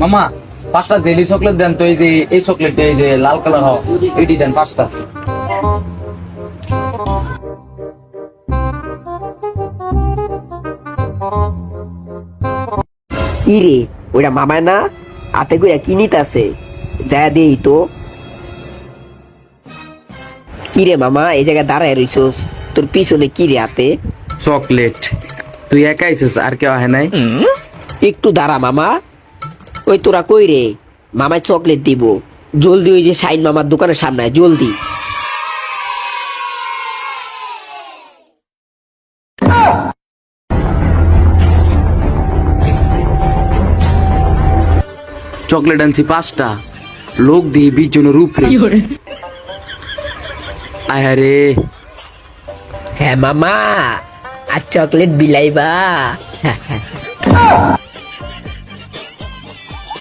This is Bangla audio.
মামা পাঁচটা জেলি চকলেট দেন তো এই যে এই চকলেট এই যে লাল কালার হও এটি দেন পাঁচটা। কি রে ওটা মামায় না? হাতে করে কি নিতাছে? যা দেই তো। কি রে মামা এই জায়গায় দাঁড়ায় রইছস? তোর পিছনে কি রে হাতে? চকলেট তুই একাইছিস আর কেউ আহে নাই? একটু দাঁড়া মামা। ওই তোরা কই রে? মামায় চকলেট দিব। জলদি ওই যে শাইন মামার দোকানের সামনে জলদি। চকলেট আনছি পাঁচটা। লোক দিয়ে বিশ জনের উপরে আয় রে। হ্যাঁ মামা। আর চকলেট বিলাইবা।